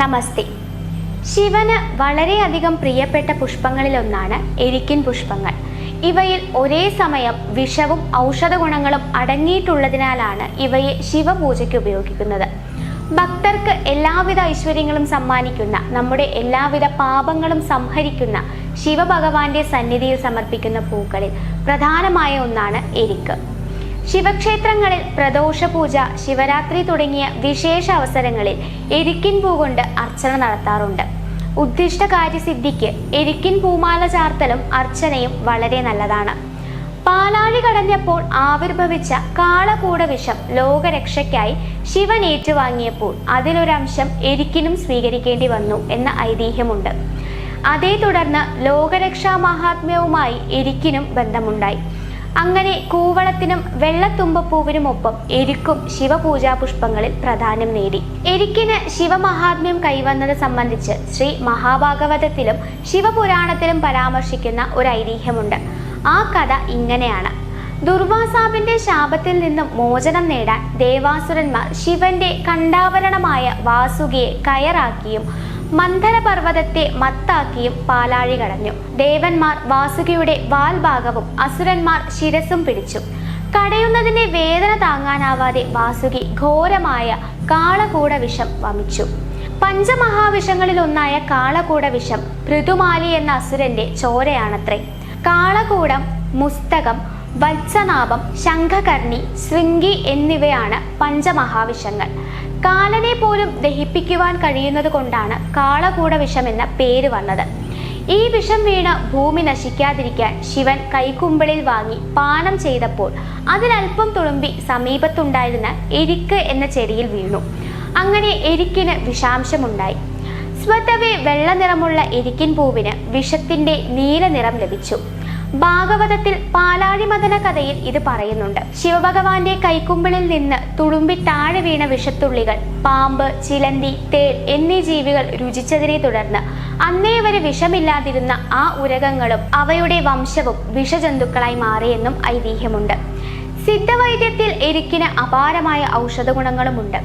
നമസ്തേ. ശിവന് വളരെയധികം പ്രിയപ്പെട്ട പുഷ്പങ്ങളിലൊന്നാണ് എരിക്കിൻ പുഷ്പങ്ങൾ. ഇവയിൽ ഒരേ സമയം വിഷവും ഔഷധ ഗുണങ്ങളും അടങ്ങിയിട്ടുള്ളതിനാലാണ് ഇവയെ ശിവപൂജയ്ക്ക് ഉപയോഗിക്കുന്നത്. ഭക്തർക്ക് എല്ലാവിധ ഐശ്വര്യങ്ങളും സമ്മാനിക്കുന്ന നമ്മുടെ എല്ലാവിധ പാപങ്ങളും സംഹരിക്കുന്ന ശിവഭഗവാന്റെ സന്നിധിയിൽ സമർപ്പിക്കുന്ന പൂക്കളിൽ പ്രധാനമായ ഒന്നാണ് എരിക്ക്. ശിവക്ഷേത്രങ്ങളിൽ പ്രദോഷ പൂജ ശിവരാത്രി തുടങ്ങിയ വിശേഷ അവസരങ്ങളിൽ എരിക്കിൻ പൂ കൊണ്ട് അർച്ചന നടത്താറുണ്ട്. ഉദ്ദിഷ്ട കാര്യസിദ്ധിക്ക് എരിക്കിൻ പൂമാല ചാർത്തലും അർച്ചനയും വളരെ നല്ലതാണ്. പാലാഴി കടഞ്ഞപ്പോൾ ആവിർഭവിച്ച കാളകൂട വിഷം ലോകരക്ഷയ്ക്കായി ശിവൻ ഏറ്റുവാങ്ങിയപ്പോൾ അതിലൊരംശം എരിക്കിനും സ്വീകരിക്കേണ്ടി വന്നു എന്ന ഐതിഹ്യമുണ്ട്. അതേ തുടർന്ന് ലോകരക്ഷാ മഹാത്മ്യവുമായി എരിക്കിനും ബന്ധമുണ്ടായി. അങ്ങനെ കൂവളത്തിനും വെള്ളത്തുമ്പപ്പൂവിനുമൊപ്പം എരിക്കും ശിവപൂജാ പുഷ്പങ്ങളിൽ പ്രധാനം നേടി. എരിക്കിന് ശിവമഹാത്മ്യം കൈവന്നത് സംബന്ധിച്ച് ശ്രീ മഹാഭാഗവതത്തിലും ശിവപുരാണത്തിലും പരാമർശിക്കുന്ന ഒരു ഐതിഹ്യമുണ്ട് ആ കഥ ഇങ്ങനെയാണ്. ദുർവാസാവിന്റെ ശാപത്തിൽ നിന്നും മോചനം നേടാൻ ദേവാസുരന്മാർ ശിവന്റെ കണ്ടാവരണമായ വാസുകിയെ കയറാക്കിയും മന്ദരപർവതത്തെ മത്താക്കിയും പാലാഴി കടഞ്ഞു. ദേവന്മാർ വാസുകിയുടെ വാൽഭാഗവും അസുരന്മാർ ശിരസും പിടിച്ചു. കടയുന്നതിന്റെ വേദന താങ്ങാനാവാതെ വാസുകി ഘോരമായ കാളകൂട വിഷം വമിച്ചു. പഞ്ചമഹാവിഷങ്ങളിൽ ഒന്നായ കാളകൂട വിഷം പൃഥുമാലി എന്ന അസുരന്റെ ചോരയാണത്രേ. കാളകൂടം മുസ്തകം വത്സനാഭം ശംഖകർണി ശൃംഗി എന്നിവയാണ് പഞ്ചമഹാവിഷങ്ങൾ. കാലനെ പോലും ദഹിപ്പിക്കുവാൻ കഴിയുന്നത് കൊണ്ടാണ് കാളകൂട വിഷം എന്ന പേര് വന്നത്. ഈ വിഷം വീണ് ഭൂമി നശിക്കാതിരിക്കാൻ ശിവൻ കൈക്കുമ്പിളിൽ വാങ്ങി പാനം ചെയ്തപ്പോൾ അതിലൽപ്പം തുളുമ്പി സമീപത്തുണ്ടായിരുന്ന എരിക്ക് എന്ന ചെടിയിൽ വീണു. അങ്ങനെ എരിക്കിന് വിഷാംശമുണ്ടായി. സ്വതവേ വെള്ള നിറമുള്ള എരിക്കിൻ പൂവിന് വിഷത്തിന്റെ നീല നിറം ലഭിച്ചു. ഭാഗവതത്തിൽ പാലാഴിമദന കഥയിൽ ഇത് പറയുന്നുണ്ട്. ശിവഭഗവാന്റെ കൈക്കുമ്പിളിൽ നിന്ന് തുളുമ്പി താഴെ വീണ വിഷത്തുള്ളികൾ പാമ്പ് ചിലന്തി തേൽ എന്നീ ജീവികൾ രുചിച്ചതിനെ തുടർന്ന് അന്നേ വരെ വിഷമില്ലാതിരുന്ന ആ ഉരകങ്ങളും അവയുടെ വംശവും വിഷജന്തുക്കളായി മാറിയെന്നും ഐതിഹ്യമുണ്ട്. സിദ്ധവൈദ്യത്തിൽ എരിക്കിന് അപാരമായ ഔഷധ ഗുണങ്ങളുമുണ്ട്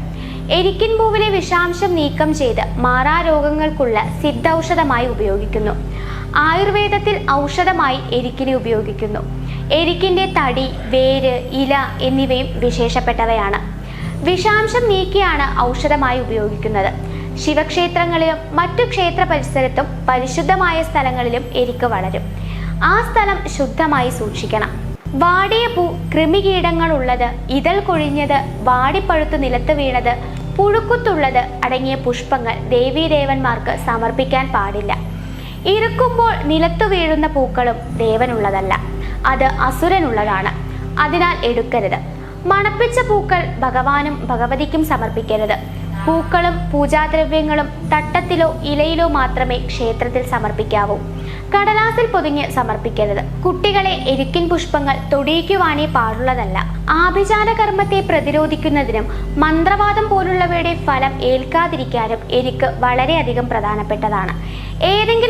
എരിക്കിൻ പൂവിലെ വിഷാംശം നീക്കം ചെയ്ത് മാറാരോഗങ്ങൾക്കുള്ള സിദ്ധൌഷധമായി ഉപയോഗിക്കുന്നു. ആയുർവേദത്തിൽ ഔഷധമായി എരിക്കിനെ ഉപയോഗിക്കുന്നു. എരിക്കിന്റെ തടി വേര് ഇല എന്നിവയും വിശേഷപ്പെട്ടവയാണ്. വിഷാംശം നീക്കിയാണ് ഔഷധമായി ഉപയോഗിക്കുന്നത്. ശിവക്ഷേത്രങ്ങളിലും മറ്റു ക്ഷേത്ര പരിസരത്തും പരിശുദ്ധമായ സ്ഥലങ്ങളിലും എരിക്ക് വളരും. ആ സ്ഥലം ശുദ്ധമായി സൂക്ഷിക്കണം. വാടിയ പൂ കൃമികീടങ്ങളുള്ളത് ഇതൾ കൊഴിഞ്ഞത് വാടിപ്പഴുത്തു നിലത്ത് വീണത് പുഴുക്കുത്തുള്ളത് അടങ്ങിയ പുഷ്പങ്ങൾ ദേവീദേവന്മാർക്ക് സമർപ്പിക്കാൻ പാടില്ല. ഇറുക്കുമ്പോൾ നിലത്തു വീഴുന്ന പൂക്കളും ദേവനുള്ളതല്ല. അത് അസുരനുള്ളതാണ്. അതിനാൽ എടുക്കരുത്. മണപ്പിച്ച പൂക്കൾ ഭഗവാനും ഭഗവതിക്കും സമർപ്പിക്കരുത്. പൂക്കളും പൂജാദ്രവ്യങ്ങളും തട്ടത്തിലോ ഇലയിലോ മാത്രമേ ക്ഷേത്രത്തിൽ സമർപ്പിക്കാവൂ. കടലാസിൽ പൊതിഞ്ഞ് സമർപ്പിക്കരുത്. കുട്ടികളെ എരിക്കിൻ പുഷ്പങ്ങൾ തൊടിയിക്കുവാനേ പാടുള്ളതല്ല. ആഭിചാര കർമ്മത്തെ പ്രതിരോധിക്കുന്നതിനും മന്ത്രവാദം പോലുള്ളവയുടെ ഫലം ഏൽക്കാതിരിക്കാനും എരിക്ക് വളരെയധികം പ്രധാനപ്പെട്ടതാണ്. ഏതെങ്കിലും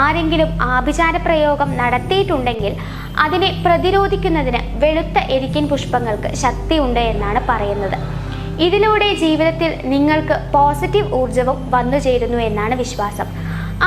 ആരെങ്കിലും ആഭിചാര പ്രയോഗം നടത്തിയിട്ടുണ്ടെങ്കിൽ അതിനെ പ്രതിരോധിക്കുന്നതിന് വെളുത്ത എരിക്കൻ പുഷ്പങ്ങൾക്ക് ശക്തിയുണ്ട് എന്നാണ് പറയുന്നത്. ഇതിലൂടെ ജീവിതത്തിൽ നിങ്ങൾക്ക് പോസിറ്റീവ് ഊർജവും വന്നു ചേരുന്നു എന്നാണ് വിശ്വാസം.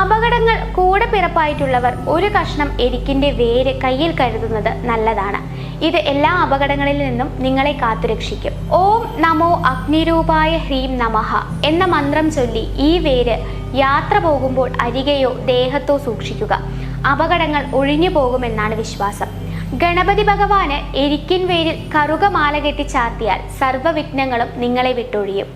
അപകടങ്ങൾ കൂടെ പിറപ്പായിട്ടുള്ളവർ ഒരു കഷ്ണം എരിക്കിന്റെ വേര് കയ്യിൽ കരുതുന്നത് നല്ലതാണ്. ഇത് എല്ലാ അപകടങ്ങളിൽ നിന്നും നിങ്ങളെ കാത്തുരക്ഷിക്കും. ഓം നമോ അഗ്നിരൂപായ ഹ്രീം നമഃ എന്ന മന്ത്രം ചൊല്ലി ഈ വേര് യാത്ര പോകുമ്പോൾ അരികെയോ ദേഹത്തോ സൂക്ഷിക്കുക. അപകടങ്ങൾ ഒഴിഞ്ഞു പോകുമെന്നാണ് വിശ്വാസം. ഗണപതി ഭഗവാന് എരിക്കിൻ വേരിൽ കറുകമാല കെട്ടി ചാർത്തിയാൽ സർവവിഘ്നങ്ങളും നിങ്ങളെ വിട്ടൊഴിയും.